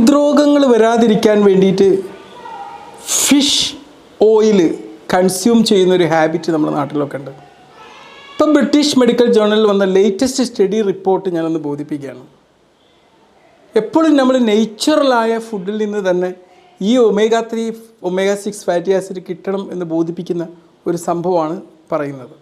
ഹൃദ്രോഗങ്ങൾ വരാതിരിക്കാൻ വേണ്ടിയിട്ട് fish oil consume ചെയ്യുന്ന ഒരു ഹാബിറ്റ് നമ്മുടെ നാട്ടിലൊക്കെ ഉണ്ട്. ഇപ്പം ബ്രിട്ടീഷ് മെഡിക്കൽ ജേണലിൽ വന്ന ലേറ്റസ്റ്റ് സ്റ്റഡി റിപ്പോർട്ട് ഞാനൊന്ന് ബോധിപ്പിക്കുകയാണ്. എപ്പോഴും നമ്മൾ നേച്ചുറലായ ഫുഡിൽ നിന്ന് തന്നെ ഈ omega three omega six fatty acid കിട്ടണം എന്ന് ബോധിപ്പിക്കുന്ന ഒരു സംഭവമാണ് പറയുന്നത്.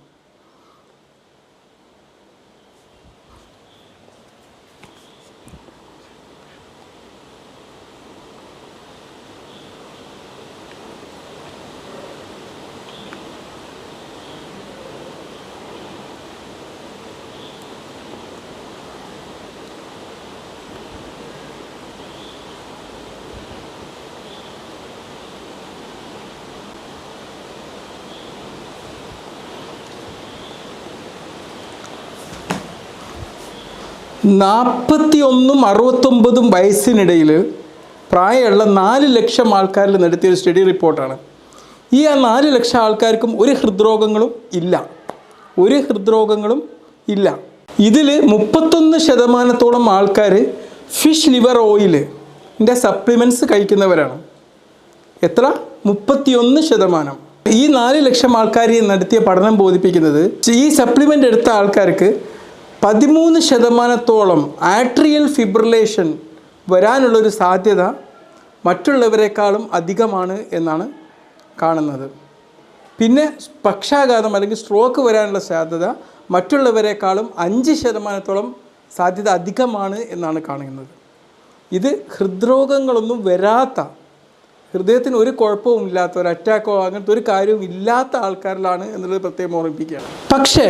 നാൽപ്പത്തി ഒന്നും അറുപത്തൊമ്പതും വയസ്സിനിടയിൽ പ്രായമുള്ള നാല് ലക്ഷം ആൾക്കാരിൽ നടത്തിയ ഒരു സ്റ്റഡി റിപ്പോർട്ടാണ്. ഈ ആ നാല് ലക്ഷം ആൾക്കാർക്കും ഒരു ഹൃദ്രോഗങ്ങളും ഇല്ല. ഒരു ഹൃദ്രോഗങ്ങളും ഇല്ല. ഇതിൽ മുപ്പത്തൊന്ന് ശതമാനത്തോളം ആൾക്കാർ ഫിഷ് ലിവർ ഓയിൽ ഓയിലിന്റെ സപ്ലിമെന്റ്സ് കഴിക്കുന്നവരാണ്. എത്ര? മുപ്പത്തിയൊന്ന് ശതമാനം. ഈ നാല് ലക്ഷം ആൾക്കാർ നടത്തിയ പഠനം ബോധിപ്പിക്കുന്നത് ഈ സപ്ലിമെന്റ് എടുത്ത ആൾക്കാർക്ക് പതിമൂന്ന് ശതമാനത്തോളം ആട്രിയൽ ഫിബ്രിലേഷൻ വരാനുള്ളൊരു സാധ്യത മറ്റുള്ളവരെക്കാളും അധികമാണ് എന്നാണ് കാണുന്നത്. പിന്നെ പക്ഷാഘാതം അല്ലെങ്കിൽ സ്ട്രോക്ക് വരാനുള്ള സാധ്യത മറ്റുള്ളവരെക്കാളും അഞ്ച് ശതമാനത്തോളം സാധ്യത അധികമാണ് എന്നാണ് കാണുന്നത്. ഇത് ഹൃദ്രോഗങ്ങളൊന്നും വരാത്ത ഹൃദയത്തിന് ഒരു കുഴപ്പവും ഇല്ലാത്ത ഒരു അറ്റാക്കോ അങ്ങനത്തെ ഒരു കാര്യവും ഇല്ലാത്ത ആൾക്കാരിലാണ് എന്നുള്ളത് പ്രത്യേകം ഓർമ്മിപ്പിക്കുകയാണ്. പക്ഷേ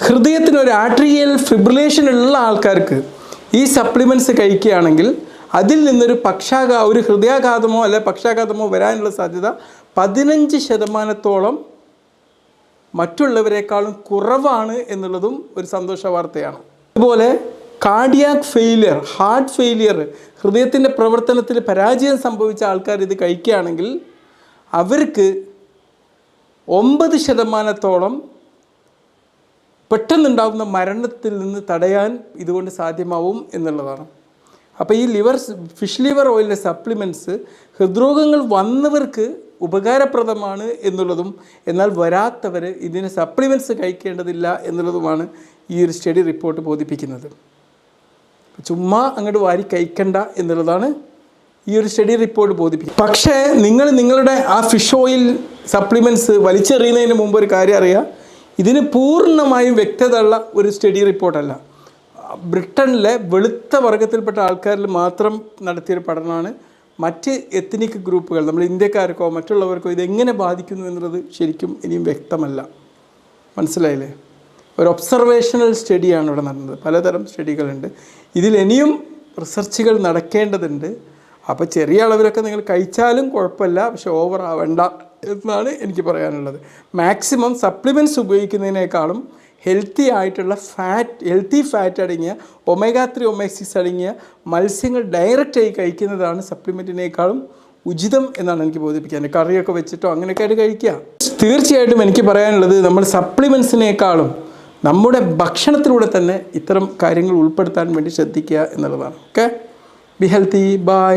ഹൃദയത്തിന് ഒരു ആട്രിയൽ ഫിബ്രിലേഷൻ ഉള്ള ആൾക്കാർക്ക് ഈ സപ്ലിമെന്റ്സ് കഴിക്കുകയാണെങ്കിൽ അതിൽ നിന്നൊരു പക്ഷാഘാ ഒരു ഹൃദയാഘാതമോ അല്ലെ പക്ഷാഘാതമോ വരാനുള്ള സാധ്യത പതിനഞ്ച് ശതമാനത്തോളം മറ്റുള്ളവരെക്കാളും കുറവാണ് എന്നുള്ളതും ഒരു സന്തോഷ വാർത്തയാണ്. അതുപോലെ കാർഡിയാക് ഫെയിലിയർ ഹാർട്ട് ഫെയിലിയർ ഹൃദയത്തിന്റെ പ്രവർത്തനത്തിൽ പരാജയം സംഭവിച്ച ആൾക്കാർ ഇത് കഴിക്കുകയാണെങ്കിൽ അവർക്ക് ഒമ്പത് ശതമാനത്തോളം പെട്ടെന്നുണ്ടാകുന്ന മരണത്തിൽ നിന്ന് തടയാൻ ഇതുകൊണ്ട് സാധ്യമാവും എന്നുള്ളതാണ്. അപ്പോൾ ഈ ലിവർ ഫിഷ് ലിവർ ഓയിലിന്റെ സപ്ലിമെന്റ്സ് ഹൃദ്രോഗങ്ങൾ വന്നവർക്ക് ഉപകാരപ്രദമാണ് എന്നുള്ളതും എന്നാൽ വരാത്തവർ ഇതിന് സപ്ലിമെന്റ്സ് കഴിക്കേണ്ടതില്ല എന്നുള്ളതുമാണ് ഈ ഒരു സ്റ്റഡി റിപ്പോർട്ട് ബോധിപ്പിക്കുന്നത്. ചുമ്മാ അങ്ങോട്ട് വാരി കഴിക്കണ്ട എന്നുള്ളതാണ് ഈ ഒരു സ്റ്റഡി റിപ്പോർട്ട് ബോധിപ്പിക്കും പക്ഷേ നിങ്ങൾ നിങ്ങളുടെ ആ ഫിഷ് ഓയിൽ സപ്ലിമെന്റ്സ് വലിച്ചെറിയുന്നതിന് മുമ്പ് ഒരു കാര്യം അറിയാം. ഇതിന് പൂർണമായും വ്യക്തതയുള്ള ഒരു സ്റ്റഡി റിപ്പോർട്ടല്ല. ബ്രിട്ടനിലെ വെളുത്ത വർഗത്തിൽപ്പെട്ട ആൾക്കാരിൽ മാത്രം നടത്തിയൊരു പഠനമാണ്. മറ്റ് എത്നിക് ഗ്രൂപ്പുകൾ നമ്മൾ ഇന്ത്യക്കാർക്കോ മറ്റുള്ളവർക്കോ ഇതെങ്ങനെ ബാധിക്കുന്നു എന്നുള്ളത് ശരിക്കും ഇനിയും വ്യക്തമല്ല. മനസ്സിലായില്ലേ? ഒരു ഒബ്സർവേഷണൽ സ്റ്റഡിയാണ് ഇവിടെ നടന്നത്. പലതരം സ്റ്റഡികളുണ്ട് ഇതിൽ ഇനിയും റിസർച്ചുകൾ നടക്കേണ്ടതുണ്ട്. അപ്പോൾ ചെറിയ അളവിലൊക്കെ നിങ്ങൾ കഴിച്ചാലും കുഴപ്പമില്ല. പക്ഷെ ഓവർ ആവണ്ട. എന്നാണ് എനിക്ക് പറയാനുള്ളത്. മാക്സിമം സപ്ലിമെന്റ്സ് ഉപയോഗിക്കുന്നതിനേക്കാളും ഹെൽത്തി ആയിട്ടുള്ള ഫാറ്റ് ഹെൽത്തി ഫാറ്റ് അടങ്ങിയ ഒമേഗ ത്രീ ഒമേഗ അടങ്ങിയ മത്സ്യങ്ങൾ ഡയറക്റ്റായി കഴിക്കുന്നതാണ് സപ്ലിമെന്റിനേക്കാളും ഉചിതം എന്നാണ് എനിക്ക് ബോധിപ്പിക്കാൻ കറിയൊക്കെ വെച്ചിട്ടോ അങ്ങനെയൊക്കെ ആയിട്ട് കഴിക്കുക. തീർച്ചയായിട്ടും എനിക്ക് പറയാനുള്ളത് നമ്മൾ സപ്ലിമെൻസിനേക്കാളും നമ്മുടെ ഭക്ഷണത്തിലൂടെ തന്നെ ഇത്തരം കാര്യങ്ങൾ ഉൾപ്പെടുത്താൻ വേണ്ടി ശ്രദ്ധിക്കുക എന്നുള്ളതാണ്. Okay be healthy by